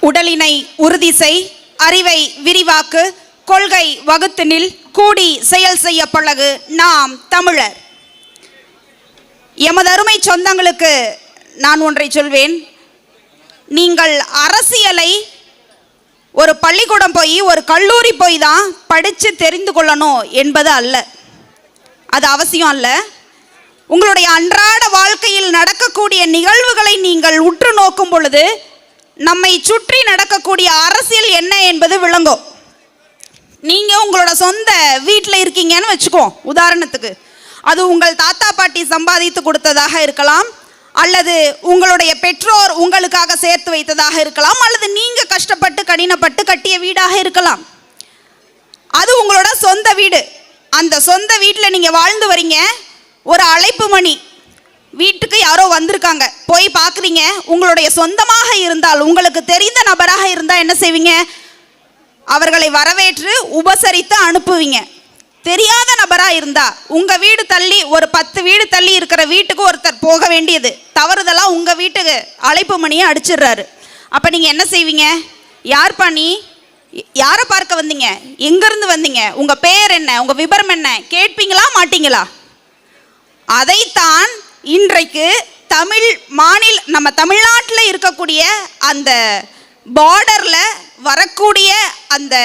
உடலினை உறுதி செய். அறிவை விரிவாக்கு. கொள்கை வகுத்து நில் கூடி செயல் செய்ய பழகு. நாம் தமிழர். எமது அருமை சொந்தங்களுக்கு நான் ஒன்றை சொல்வேன். நீங்கள் அரசியலை ஒரு பள்ளிக்கூடம் போய் ஒரு கல்லூரி போய் தான் படித்து தெரிந்து கொள்ளணும் என்பது அல்ல. அது அவசியம் அல்ல. உங்களுடைய அன்றாட வாழ்க்கையில் நடக்கக்கூடிய நிகழ்வுகளை நீங்கள் உற்று நோக்கும் பொழுது நம்மை சுற்றி நடக்கக்கூடிய அரசியல் என்ன என்பது விளங்கும். நீங்கள் உங்களோட சொந்த வீட்டில் இருக்கீங்கன்னு வச்சுக்கோ உதாரணத்துக்கு. அது உங்கள் தாத்தா பாட்டி சம்பாதித்து கொடுத்ததாக இருக்கலாம் அல்லது உங்களுடைய பெற்றோர் உங்களுக்காக சேர்த்து வைத்ததாக இருக்கலாம் அல்லது நீங்கள் கஷ்டப்பட்டு கடினப்பட்டு கட்டிய வீடாக இருக்கலாம். அது உங்களோட சொந்த வீடு. அந்த சொந்த வீட்டில் நீங்கள் வாழ்ந்து வரீங்க. ஒரு அழைப்பு மணி வீட்டுக்கு யாரோ வந்திருக்காங்க. போய் பார்க்குறீங்க. உங்களுடைய சொந்தமாக இருந்தால் உங்களுக்கு தெரிந்த நபராக இருந்தால் என்ன செய்வீங்க? அவர்களை வரவேற்று உபசரித்து அனுப்புவீங்க. தெரியாத நபராக இருந்தா உங்கள் வீடு தள்ளி ஒரு பத்து வீடு தள்ளி இருக்கிற வீட்டுக்கு ஒருத்தர் போக வேண்டியது. தவறுதெல்லாம் உங்கள் வீட்டுக்கு அழைப்பு மணியை அடிச்சிடுறாரு. அப்போ நீங்கள் என்ன செய்வீங்க? யார் நீ யாரை பார்க்க வந்தீங்க? எங்கேருந்து வந்தீங்க? உங்கள் பேர் என்ன? உங்கள் விபரம் என்ன? கேட்பீங்களா மாட்டீங்களா? அதைத்தான் இன்றைக்கு தமிழ் மாநில நம்ம தமிழ்நாட்டில் இருக்கக்கூடிய அந்த பார்டரில் வரக்கூடிய அந்த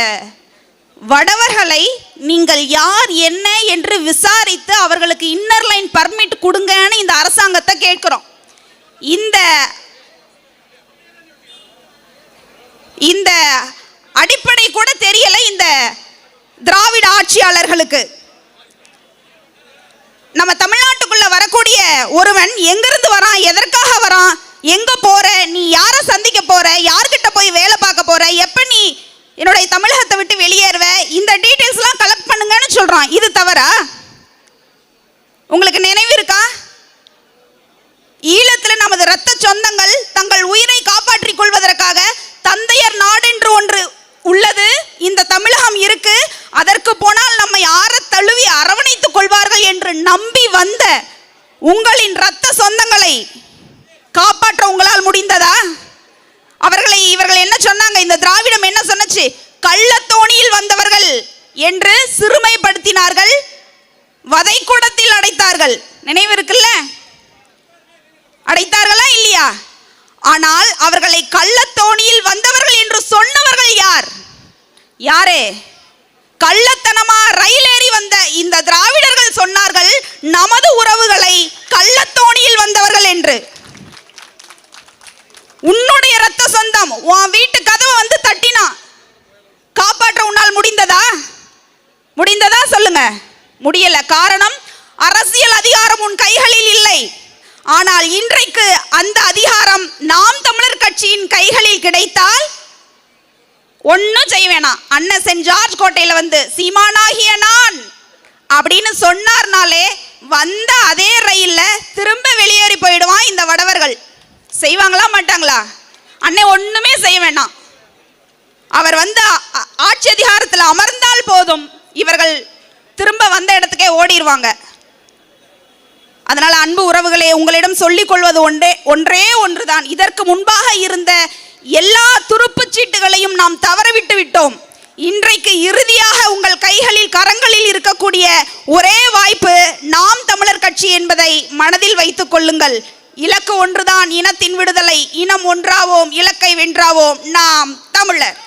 வடவர்களை நீங்கள் யார் என்ன என்று விசாரித்து அவர்களுக்கு இன்னர் லைன் பர்மிட் கொடுங்கன்னு இந்த அரசாங்கத்தை கேட்குறோம். இந்த இந்த அடிப்படை கூட தெரியல இந்த திராவிட ஆட்சியாளர்களுக்கு. நம்ம தமிழ் ஒருவன் எங்கிருந்து வரான் எதற்காக வரான் எங்க போற நீ யார சந்திக்க போற யார்கிட்ட போய் வேலை பார்க்க போற எப்ப நீ என்னுடைய தமிழகத்தை விட்டு வெளியேறுவ இந்த டீட்டெயில்ஸ்லாம் கலெக்ட் பண்ணுங்கன்னு சொல்றான். இது தவறா? உங்களுக்கு நினைவு இருக்கா? உங்களின் இரத்த சொந்தங்களை காப்பாற்ற உங்களால் முடிந்ததா? அவர்களை இவர்கள் என்ன சொன்னாங்க? இந்த திராவிடம் என்ன சொன்னச்சு? கள்ளத்தோணியில் வந்தவர்கள் என்று சிறுமைப்படுத்தினார்கள் வதைக்கூடத்தில் அடைத்தார்கள். நினைவு இருக்குல்ல? அடைத்தார்களா இல்லையா? ஆனால் அவர்களை கள்ளத்தோணியில் வந்தவர்கள் என்று சொன்னவர்கள் யார்? யாரே? கள்ளத்தனமா ரயில் ஏறி வந்த இந்த திராவிடர்கள் சொன்னார்கள் நமது உறவுகள் என்று. உன்னுடைய ரத்த சொந்தம் உன் வீட்டு கதவை வந்து தட்டினா காப்பாற்ற உன்னால் முடிந்ததா? முடிந்ததா? சொல்லுங்க. முடியல. காரணம் அரசியல் அதிகாரம் உன் கைகளில் இல்லை. ஆனால் இன்றைக்கு அந்த அதிகாரம் நாம் தமிழர் கட்சியின் கைகளில் கிடைத்தால் ஒன்றும் செய்ய வேணாம். அண்ணன் சென்ட் ஜார்ஜ் கோட்டையில் வந்து சீமானாகிய நான்! அப்படின்னு சொன்னார்னாலே வந்த அதே ரயிலில் திரும்ப வெளியேறி போயிடுவான் இந்த வடவர்கள் செய்வாங்களா மாட்டாங்களா? அன்னை ஒன்றுமே செய்ய வேண்டாம் அவர் வந்து ஆட்சி அதிகாரத்தில் அமர்ந்தால் போதும். இவர்கள் திரும்ப வந்த இடத்துக்கே ஓடிடுவாங்க அதனால் அன்பு உறவுகளே உங்களிடம் சொல்லிக் கொள்வது ஒன்றே ஒன்றே ஒன்றுதான். இதற்கு முன்பாக இருந்த எல்லா துருப்பு சீட்டுகளையும் நாம் தவறவிட்டு விட்டோம். இன்றைக்கு இறுதியாக உங்கள் கைகளில் கரங்களில் இருக்கக்கூடிய ஒரே வாய்ப்பு நாம் தமிழர் கட்சி என்பதை மனதில் வைத்துக் கொள்ளுங்கள். இலக்கு ஒன்றுதான் இனத்தின் விடுதலை. இனம் ஒன்றாவோம் இலக்கை வென்றாவோம். நாம் தமிழர்.